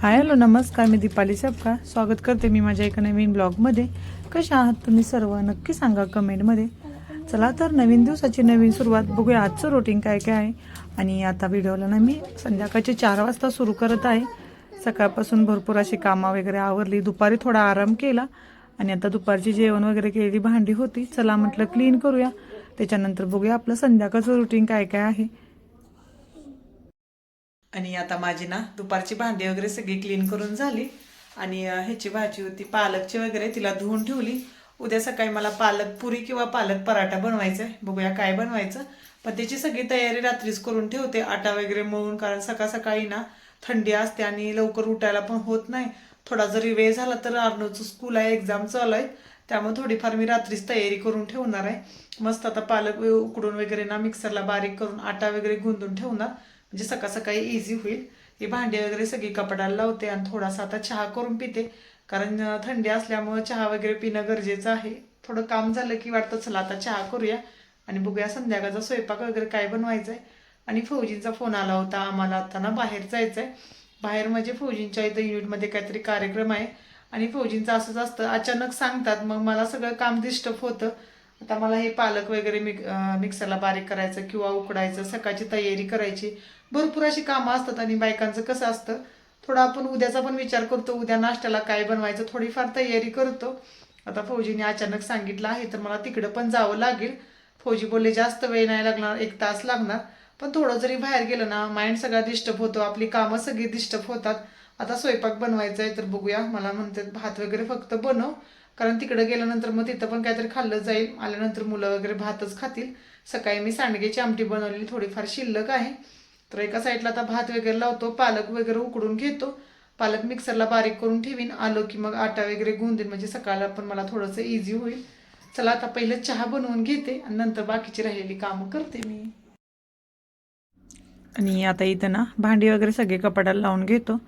Hi hello नमस्कार मी दीपाली सबका स्वागत करते मी माझ्या एका नवीन ब्लॉगमध्ये. कशा आहात तुम्ही सर्व? नक्की सांगा कमेंटमध्ये. चला तर नवीन दिवसाची नवीन सुरुवात बघूया. आजचं रुटीन काय काय आहे? आणि आता व्हिडिओला ना मी संध्याकाळचे चार वाजता सुरू करत आहे. सकाळपासून भरपूर अशी कामं वगैरे आवरली. दुपारी थोडा आराम केला. आणि आता दुपारची जेवण वगैरे केलेली भांडी होती. चला म्हटलं क्लीन करूया. त्याच्यानंतर बघूया आपलं संध्याकाळचं रुटीन काय काय आहे. आणि आता माझी ना दुपारची भांडी वगैरे सगळी क्लीन करून झाली. आणि ह्याची भाजी होती पालकची वगैरे तिला धुवून ठेवली. उद्या सकाळी मला पालक पुरी किंवा पालक पराठा बनवायचा आहे बघूया काय बनवायचं. पण त्याची सगळी तयारी रात्रीच करून ठेवते. आटा वगैरे मळून कारण सकाळ सकाळी ना थंडी असते आणि लवकर उठायला पण होत नाही. थोडा जरी वेळ झाला तर अर्नोचं स्कूल आहे एक्झाम चालू आहे त्यामुळे थोडीफार मी रात्रीच तयारी करून ठेवणार आहे. मस्त आता पालक उकडून वगैरे ना मिक्सरला बारीक करून आटा वगैरे गुंदून ठेवणार. म्हणजे सकाळ सकाळी इझी होईल. ही भांडी वगैरे सगळी कपड्याला लावते आणि थोडासा आता चहा करून पिते. कारण थंडी असल्यामुळं चहा वगैरे पिणं गरजेचं आहे. थोडं काम झालं की वाटतं चला आता चहा करूया आणि बघूया संध्याकाळचा स्वयंपाक वगैरे काय बनवायचा आहे आणि फौजींचा फोन आला होता आम्हाला. आता ना बाहेर जायचं आहे बाहेर म्हणजे फौजींच्या इथं युनिटमध्ये काहीतरी कार्यक्रम आहे. आणि फौजींचं असंच असतं. अचानक सांगतात. मग मला सगळं काम डिस्टर्ब होतं. आता मला हे पालक वगैरे मिक मिक्सरला बारीक करायचं किंवा उकडायचं सकाळची तयारी करायची. भरपूर अशी कामं असतात आणि बायकांचं कसं असतं थोडा आपण उद्याचा पण विचार करतो उद्या नाश्त्याला काय बनवायचं थोडीफार तयारी करतो. आता फौजीने अचानक सांगितलं आहे तर मला तिकडं पण जावं लागेल. फौजी बोलले जास्त वेळ नाही लागणार एक तास लागणार. पण थोडं जरी बाहेर गेलं ना माइंड सगळा डिस्टर्ब होतो आपली कामं सगळी डिस्टर्ब होतात. आता स्वयंपाक बनवायचा आहे तर बघूया. मला म्हणतात भात वगैरे फक्त बनव. कारण तिकडे गेल्यानंतर मग तिथं पण काहीतरी खाल्लं जाईल. आल्यानंतर मुलं वगैरे भातच खातील. सकाळी मी सांडग्याची आमटी बनवलेली थोडीफार शिल्लक आहे. तर एका साईडला आता भात वगैरे लावतो पालक वगैरे उकडून घेतो. पालक मिक्सरला बारीक करून ठेवीन. आलो की मग आटा वगैरे गुंदेन म्हणजे सकाळला पण मला थोडंसं इझी होईल. चला आता पहिलं चहा बनवून घेते आणि नंतर बाकीची राहिलेली कामं करते मी. आणि आता इथं ना भांडी वगैरे सगळे कपाटाला लावून घेतो.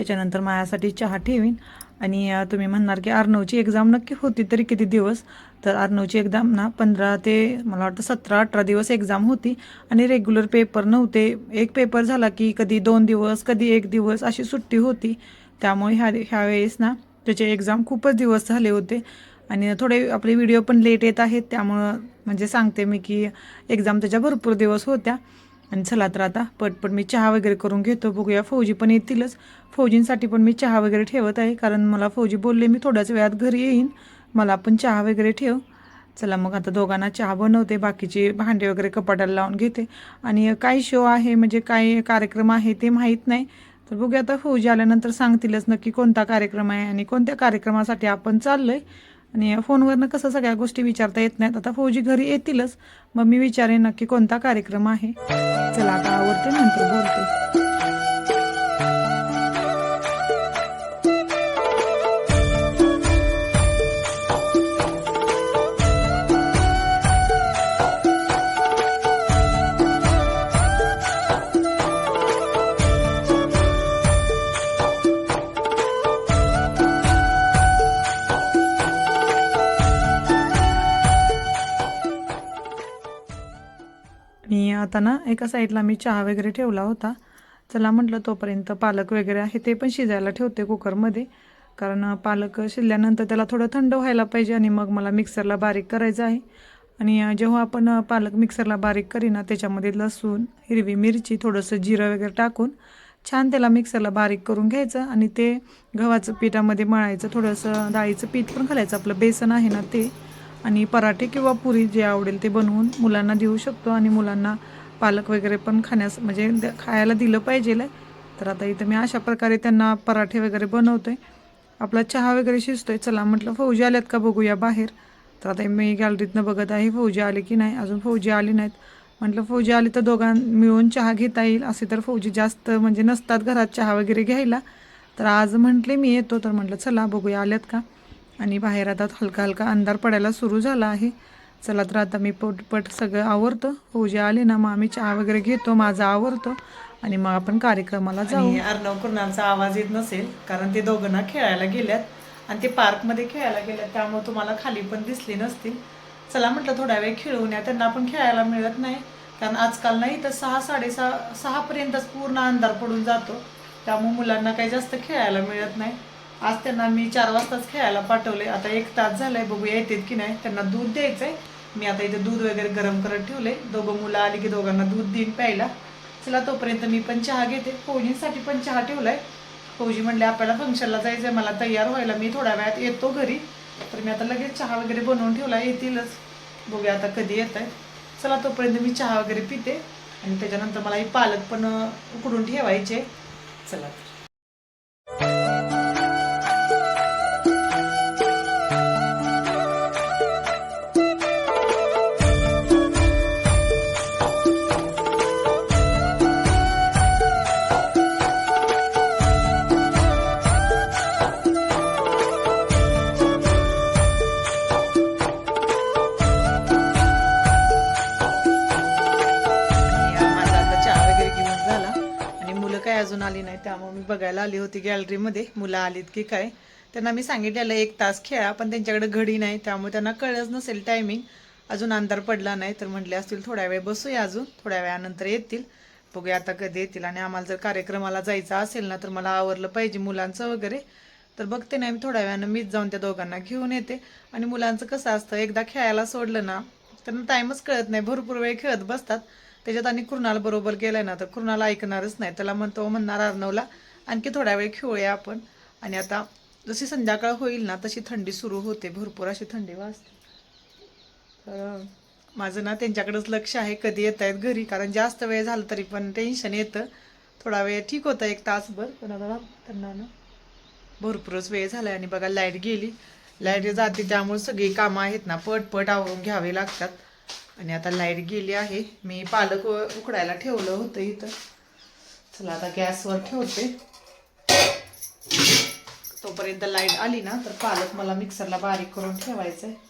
त्याच्यानंतर माझ्यासाठी चहा ठेवीन. आणि तुम्ही म्हणणार की अर्नवची एक्झाम नक्की होती तरी किती दिवस? तर अर्णवची एक्झाम ना पंधरा ते मला वाटतं सतरा अठरा दिवस एक्झाम होती. आणि रेग्युलर पेपर नव्हते. एक पेपर झाला की कधी दोन दिवस कधी एक दिवस अशी सुट्टी होती. त्यामुळे ह्या ह्यावेळेस ना त्याचे एक्झाम खूपच दिवस झाले होते. आणि थोडे आपले व्हिडिओ पण लेट येत आहेत. त्यामुळं म्हणजे सांगते मी की एक्झाम त्याच्या भरपूर दिवस होत्या. आणि चला तर आता पटपट मी चहा वगैरे करून घेतो. बघूया फौजी पण येतीलच. फौजींसाठी पण मी चहा वगैरे ठेवत आहे कारण मला फौजी बोलले मी थोड्याच वेळात घरी येईन. मला पण चहा वगैरे ठेव. चला मग आता दोघांना चहा बनवते बाकीचे भांडे वगैरे कपाटाला लावून घेते. आणि काय शो आहे म्हणजे काय कार्यक्रम आहे ते माहीत नाही. तर बघूया आता फौजी आल्यानंतर सांगतीलच नक्की कोणता कार्यक्रम आहे आणि कोणत्या कार्यक्रमासाठी आपण चाललोय. आणि फोनवरनं कसं सगळ्या गोष्टी विचारता येत नाहीत. आता फौजी घरी येतीलच. मग मी विचारेन नक्की कोणता कार्यक्रम आहे. चला आता आवडते नंतर बोलते. आणि आता ना एका साईडला मी चहा वगैरे ठेवला होता. चला म्हटलं तोपर्यंत पालक वगैरे आहे ते पण शिजायला ठेवते कुकरमध्ये. कारण पालक शिजल्यानंतर त्याला थोडं थंड व्हायला पाहिजे आणि मग मला मिक्सरला बारीक करायचं आहे. आणि जेव्हा आपण पालक मिक्सरला बारीक करीना त्याच्यामध्ये लसूण हिरवी मिरची थोडंसं जिरं वगैरे टाकून छान त्याला मिक्सरला बारीक करून घ्यायचं आणि ते गव्हाचं पिठामध्ये मळायचं थोडंसं डाळीचं पीठ पण घालायचं. आपलं बेसन आहे ना ते. आणि पराठे किंवा पुरी जे आवडेल ते बनवून मुलांना देऊ शकतो आणि मुलांना पालक वगैरे पण खाण्यास म्हणजे द- खायला दिलं पाहिजे तर आता इथं मी अशा प्रकारे त्यांना पराठे वगैरे बनवतोय. आपला चहा वगैरे शिजतोय. चला म्हटलं फौजी आल्यात का बघूया बाहेर. तर आता मी गॅलरीतनं बघत आहे फौजी आले की नाही? अजून फौजी आली नाहीत. म्हटलं फौजी आली तर दोघां मिळून चहा घेता येईल. असे तर फौजी जास्त म्हणजे नसतात घरात चहा वगैरे घ्यायला. तर आज म्हटले मी येतो. तर म्हटलं चला बघूया आल्यात का? आणि बाहेर आता हलका हलका अंधार पडायला सुरू झाला आहे. चला तर आता मी पटपट सगळं आवरतो. फौजी आले ना मग आम्ही चहा वगैरे घेतो माझा आवरतो. आणि मग आपण कार्यक्रमाला जाऊ. अर्णव कुर्णांचा आवाज येत नसेल कारण ते दोघं ना खेळायला गेल्यात. आणि ते पार्कमध्ये खेळायला गेल्यात त्यामुळे तुम्हाला खाली पण दिसले नसतील. चला म्हटलं थोडा वेळ खेळून या त्यांना पण खेळायला मिळत नाही. कारण आजकाल नाही तर सहा साडेसहा सहापर्यंतच पूर्ण अंधार पडून जातो. त्यामुळे मुलांना काही जास्त खेळायला मिळत नाही. आज त्यांना मी चार वाजताच खेळायला पाठवले आता एक तास झालाय बघूया येतात की नाही. त्यांना दूध द्यायचंय. मी आता इथे दूध वगैरे गरम करत ठेवले दोघं मुलं आली की दोघांना दूध देईन प्यायला. चला तोपर्यंत मी पण चहा घेते. फौजींसाठी पण चहा ठेवलाय. फौजी म्हणले आपल्याला फंक्शनला जायचंय. मला तयार व्हायला मी थोड्या वेळात येतो घरी. तर मी आता लगेच चहा वगैरे बनवून ठेवला. येतीलच. बघूया आता कधी येत आहे चला तोपर्यंत मी चहा वगैरे पिते. आणि त्याच्यानंतर मला ही पालक पण उकडून ठेवायचे. चला. अजून आली नाही त्यामुळे मी बघायला आली होती गॅलरीमध्ये. मुलं आलीत की काय. त्यांना मी सांगितलेलं एक तास खेळा पण त्यांच्याकडे घडी नाही त्यामुळे त्यांना कळलंच नसेल टायमिंग अजून अंधार पडला नाही तर म्हटले असतील थोड्या वेळ बसूया अजून थोड्या वेळानंतर येतील. बघूया आता कधी येतील. आणि आम्हाला जर कार्यक्रमाला जायचं असेल ना तर मला आवरलं पाहिजे मुलांचं वगैरे. तर बघते नाही मी थोड्या वेळानं मीच जाऊन त्या दोघांना घेऊन येते. आणि मुलांचं कसं असतं एकदा खेळायला सोडलं ना त्यांना टाईमच कळत नाही. भरपूर वेळ खेळत बसतात. त्याच्यात आणि कृणाल बरोबर गेलाय ना तर कृणाल ऐकणारच नाही. त्याला म्हणतो म्हणणार अर्णवला आणखी थोड्या वेळ खेळूया आपण. आणि आता जशी संध्याकाळ होईल ना तशी थंडी सुरू होते. भरपूर अशी थंडी वाजते. तर माझं ना त्यांच्याकडंच लक्ष आहे कधी येत आहेत घरी. कारण जास्त वेळ झालं तरी पण टेन्शन येतं. थोडा वेळ ठीक होतं एक तासभर पण आता त्यांना ना भरपूरच वेळ झाला आणि बघा लाइट गेली. लाइट जाते त्यामुळे सगळी कामं आहेत ना पटपट आवरून घ्यावे लागतात. आणि आता लाइट गेली आहे. मी पालक उकडायला ठेवलं होतं इथं. चला आता गॅसवर ठेवते. तोपर्यंत लाइट आली ना तर पालक मला मिक्सरला बारीक करून ठेवायचं आहे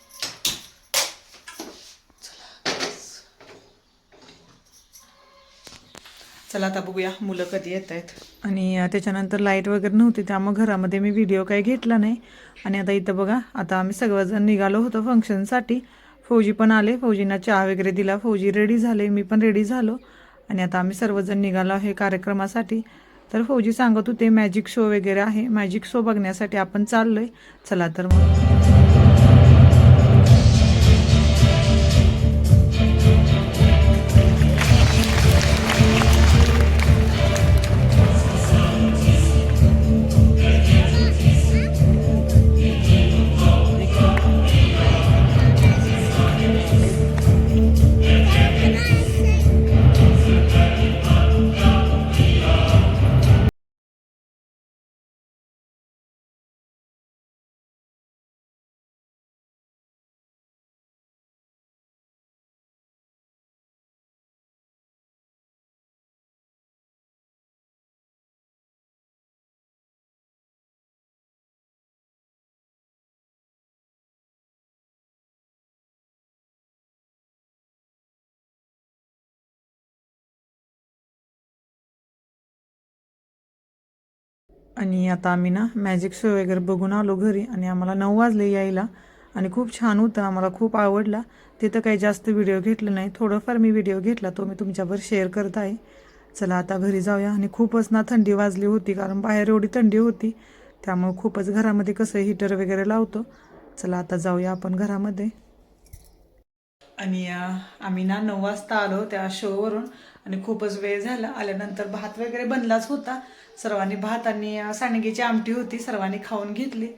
चला आता बघूया मुलं कधी येत आहेत. आणि त्याच्यानंतर लाइट वगैरे नव्हती त्यामुळे घरामध्ये मी व्हिडिओ काही घेतला नाही. आणि आता इथं बघा आता आम्ही सगळंजण निघालो होतो फंक्शनसाठी फौजी पण आले फौजींना चहा वगैरे दिला. फौजी रेडी झाले मी पण रेडी झालो. आणि आता आम्ही सर्वजण निघालो आहे कार्यक्रमासाठी. तर फौजी सांगत होते मॅजिक शो वगैरे आहे. मॅजिक शो बघण्यासाठी आपण चाललोय. चला तर मग. आणि आता आम्ही ना मॅजिक शो वगैरे बघून आलो घरी आणि आम्हाला नऊ वाजले यायला आणि खूप छान होतं आम्हाला खूप आवडला. तिथं काही जास्त व्हिडिओ घेतलं नाही थोडंफार मी व्हिडिओ घेतला तो मी तुमच्यावर शेअर करत आहे. चला आता घरी जाऊया आणि खूपच ना थंडी वाजली होती कारण बाहेर एवढी थंडी होती. त्यामुळे खूपच घरामध्ये कसं हीटर वगैरे लावतो. चला आता जाऊया आपण घरामध्ये. आणि आम्ही ना नऊ वाजता आलो त्या शोवरून आणि खूपच वेळ झाला. आल्यानंतर भात वगैरे बनलाच होता. सर्वांनी भात आणि सांडगीची सांडगेची आमटी होती. सर्वांनी खाऊन घेतली.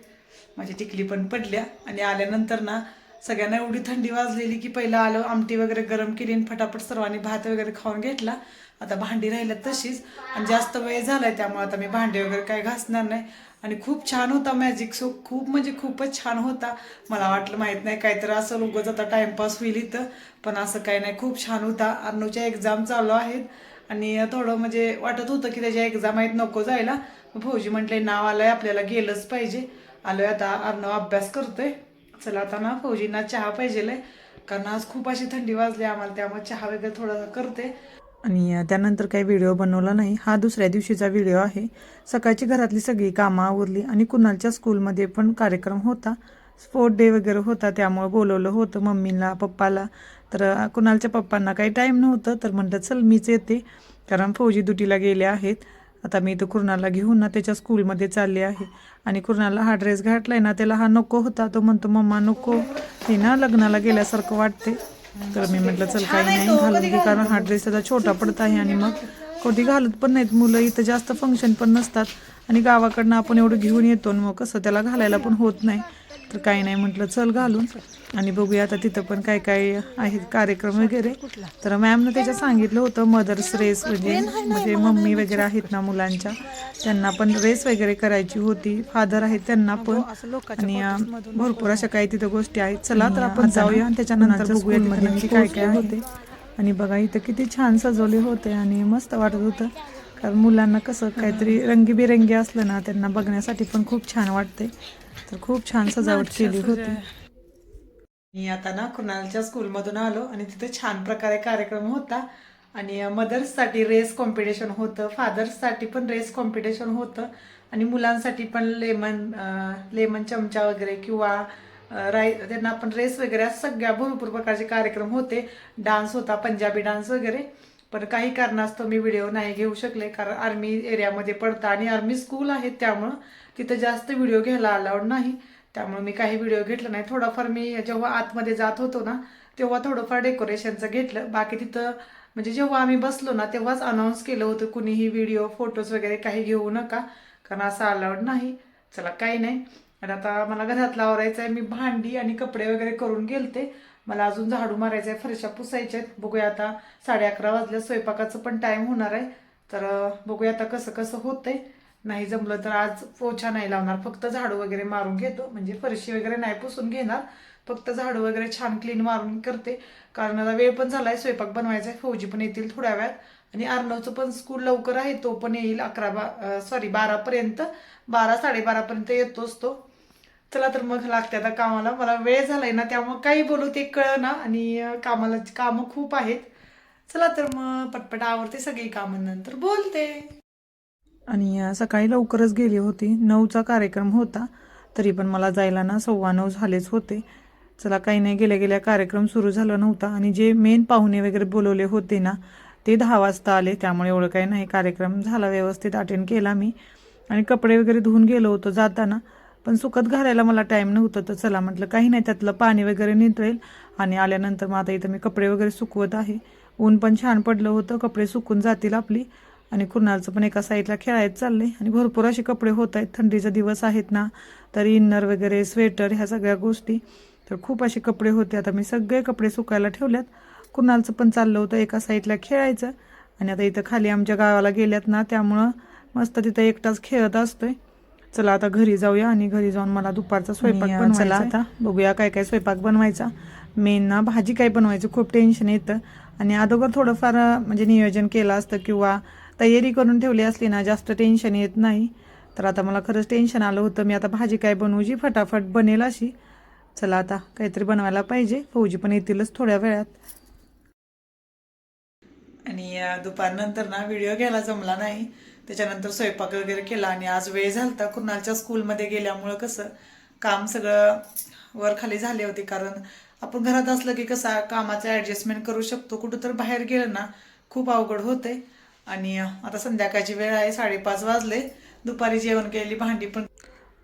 माझी टिकली पण पडल्या. आणि आल्यानंतर ना सगळ्यांना एवढी थंडी वाजलेली की पहिलं आलं आमटी वगैरे गरम केली आणि फटाफट सर्वांनी भात वगैरे खाऊन घेतला. आता भांडी राहिल्यात तशीच. आणि जास्त वेळ झाला आहे त्यामुळे आता मी भांडी वगैरे काय घासणार नाही. आणि खूप छान होता मॅजिक शो खूप म्हणजे खूपच छान होता. मला वाटलं माहीत नाही काहीतरी असं उगच आता टाइमपास होईल इथं. पण असं काही नाही खूप छान होता. अर्णूच्या एक्झाम चालू आहेत. आणि थोडं म्हणजे वाटत होतं की त्याच्या एक्झाम आहेत नको जायला. भाऊजी म्हटले नाव आलंय आपल्याला गेलंच पाहिजे. आलोय आता अर्णव अभ्यास करतोय. चला आता ना फौजींना चहा पाहिजे कारण आज खूप अशी थंडी वाजली आम्हाला त्यामुळे चहा वगैरे थोडासा करते. आणि त्यानंतर काही व्हिडिओ बनवला नाही. हा दुसऱ्या दिवशीचा व्हिडिओ आहे. सकाळची घरातली सगळी कामं आवरली आणि कुणालच्या स्कूलमध्ये पण कार्यक्रम होता. स्पोर्ट डे वगैरे होता त्यामुळं बोलवलं होतं मम्मीला पप्पाला. तर कुणालच्या पप्पांना काही टाईम नव्हतं तर म्हणतात चल मीच येते. कारण फौजी दुटीला गेले आहेत. आता मी इथं कुर्णाला घेऊन ना त्याच्या स्कूलमध्ये चालले आहे. आणि कुर्णाला हा ड्रेस घातला आहे ना त्याला हा नको होता. तो म्हणतो मम्मा नको. हे ना लग्नाला गेल्यासारखं वाटते तर मी म्हटलं चल काही नाही घालून घे कारण हा ड्रेस त्याचा छोटा पडत आहे आणि मग कधी घालत पण नाहीत मुलं इथं जास्त फंक्शन पण नसतात आणि गावाकडनं आपण एवढं घेऊन येतो मग कसं त्याला घालायला पण होत नाही. तर काही नाही म्हटलं चल घालून. आणि बघूया आता तिथं पण काय काय आहेत कार्यक्रम वगैरे. तर मॅमनं त्याच्यात सांगितलं होतं मदर्स रेस म्हणजे म्हणजे मम्मी वगैरे आहेत ना मुलांच्या त्यांना पण रेस वगैरे करायची होती. फादर आहेत त्यांना पण. आणि भरपूर अशा काही तिथं गोष्टी आहेत. चला तर आपण जाऊया आणि त्याच्यानंतर बघूया नक्की काय काय होते. आणि बघा इथं किती छान सजवले होते आणि मस्त वाटत होतं. कारण मुलांना कसं काहीतरी रंगीबिरंगी असलं ना त्यांना बघण्यासाठी पण खूप छान वाटते तर खूप छान सजावट केली होती. मी आता ना कुणालच्या स्कूलमधून आलो आणि तिथे छान प्रकारे कार्यक्रम होता. आणि मदर्ससाठी रेस कॉम्पिटिशन होतं फादर्ससाठी पण रेस कॉम्पिटिशन होतं. आणि मुलांसाठी पण लेमन लेमन चमचा वगैरे किंवा राय त्यांना आपण रेस वगैरे असं सगळ्या भरपूर प्रकारचे कार्यक्रम होते. डान्स होता पंजाबी डान्स वगैरे. पण काही कारणास्तव मी व्हिडिओ नाही घेऊ शकले कारण आर्मी एरियामध्ये पडतं आणि आर्मी स्कूल आहे त्यामुळं तिथं जास्त व्हिडिओ घ्यायला अलाउड नाही. त्यामुळे मी काही व्हिडिओ घेतला नाही. थोडाफार मी जेव्हा आतमध्ये जात होतो ना तेव्हा थोडंफार डेकोरेशनचं घेतलं. बाकी तिथं म्हणजे जेव्हा आम्ही बसलो ना तेव्हाच अनाऊन्स केलं होतं कुणीही व्हिडिओ फोटोज वगैरे काही घेऊ नका कारण असं अलाउड नाही. चला काही नाही. आणि आता मला घरातला आवरायचं आहे मी भांडी आणि कपडे वगैरे करून गेलते. मला अजून झाडू मारायचं आहे फरशा पुसायच्या आहेत. बघूया आता साडे अकरा वाजल्या स्वयंपाकाचं पण टाईम होणार आहे. तर बघूया आता कसं कसं होतंय. नाही जमलं तर आज पोछा नाही लावणार. फक्त झाडू वगैरे मारून घेतो. म्हणजे फरशी वगैरे नाही पुसून घेणार. फक्त झाडू वगैरे छान क्लीन मारून करते. कारण आता वेळ पण झालाय. स्वयंपाक बनवायचा आहे फौजी पण येतील थोड्या वेळात. आणि अर्णवचं पण स्कूल लवकर आहे. तो पण येईल अकरा बा सॉरी बारापर्यंत बारा साडेबारापर्यंत येतोच तो. चला तर मग लागते आता कामाला. मला वेळ झालाय ना त्यामुळं काही बोलू ते कळ ना आणि कामाला कामं खूप आहेत. चला तर मग पटपट आवडते सगळी कामं. नंतर बोलते. आणि सकाळी लवकरच गेली होती. नऊचा कार्यक्रम होता. तरी पण मला जायला ना सव्वा नऊ झालेच होते. चला काही नाही. गेल्या गेल्या कार्यक्रम सुरू झाला नव्हता. आणि जे मेन पाहुणे वगैरे बोलवले होते ना ते दहा वाजता आले. त्यामुळे एवढं काही नाही. कार्यक्रम झाला व्यवस्थित. अटेंड केला मी. आणि कपडे वगैरे धुवून गेलो होतो जाताना. पण सुकत घालायला मला टाईम नव्हतं. तर चला म्हटलं काही नाही. त्यातलं पाणी वगैरे नितळेल. आणि आल्यानंतर मग आता इथं मी कपडे वगैरे सुकवत आहे. ऊन पण छान पडलं होतं. कपडे सुकून जातील आपली. आणि कुणालचं पण एका साईडला खेळायचं चाललंय. आणि भरपूर असे कपडे होत आहेत. थंडीचे दिवस आहेत ना तर इन्नर वगैरे स्वेटर ह्या सगळ्या गोष्टी. तर खूप असे कपडे होते. आता मी सगळे कपडे सुकायला ठेवल्यात. कुणालचं पण चाललं होतं एका साईडला खेळायचं. आणि आता इथं खाली आमच्या गावाला गेल्यात ना त्यामुळं मस्त तिथं एकटाच खेळत असतोय. चला आता घरी जाऊया आणि घरी जाऊन मला दुपारचा स्वयंपाक पण चला आता बघूया काय काय स्वयंपाक बनवायचा. मेन ना भाजी काय बनवायची खूप टेन्शन येतं आणि अगोदर थोडंफार म्हणजे नियोजन केलं असतं किंवा तयारी करून ठेवली असली ना जास्त टेन्शन येत नाही. तर आता मला खरंच टेन्शन आलं होतं. मी आता भाजी काय बनवू जी? फटाफट बनेल अशी. चला आता काहीतरी बनवायला पाहिजे. फौजी पण येतीलच थोड्या वेळात. आणि दुपारनंतर ना व्हिडिओ घ्यायला जमला नाही. त्याच्यानंतर स्वयंपाक वगैरे केला आणि आज वेळ झालता. कुणालच्या स्कूलमध्ये गेल्यामुळं कसं काम सगळं वर खाली झाले होते. कारण आपण घरात असलं की कसं कामाचं ॲडजस्टमेंट करू शकतो. कुठं तर बाहेर गेलं ना खूप अवघड होते आणि आता संध्याकाळची वेळ आहे साडेपाच वाजले. दुपारी जेवण केलेली भांडी पण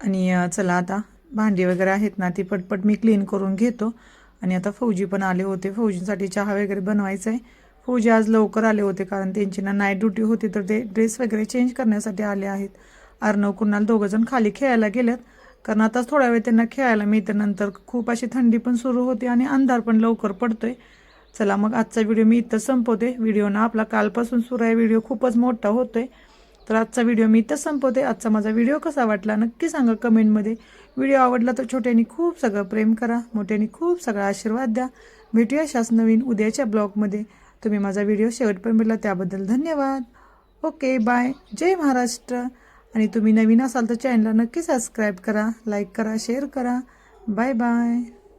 आणि चला आता. भांडी वगैरे आहेत ना ती पटपट मी क्लीन करून घेतो. आणि आता फौजी पण आले होते. फौजींसाठी चहा वगैरे बनवायचा आहे फौजी आज लवकर आले होते कारण त्यांची ना नाईट ड्युटी होती तर ते ड्रेस वगैरे चेंज करण्यासाठी आले आहेत. अर्णव कुणाल दोघंजण खाली खेळायला गेल्यात कारण आता थोडा वेळ त्यांना खेळायला मिळतं. नंतर खूप अशी थंडी पण सुरू होते आणि अंधार पण लवकर पडतोय. चला मग आजचा व्हिडिओ मी इथं संपवते. व्हिडिओ ना आपला कालपासून सुरू आहे. व्हिडिओ खूपच मोठा होतोय. तर आजचा व्हिडिओ मी इथं संपवते. आजचा माझा व्हिडिओ कसा वाटला नक्की सांगा कमेंटमध्ये. व्हिडिओ आवडला तर छोट्यानी खूप सगळं प्रेम करा मोठ्यानी खूप सगळा आशीर्वाद द्या. भेटूया शास नवीन उद्याच्या ब्लॉगमध्ये. तुम्ही माझा व्हिडिओ शेवटपर्यंत मिळला त्याबद्दल धन्यवाद. Okay bye. जय महाराष्ट्र. आणि तुम्ही नवीन असाल तर चॅनलला नक्की सबस्क्राईब करा लाईक करा शेअर करा. Bye bye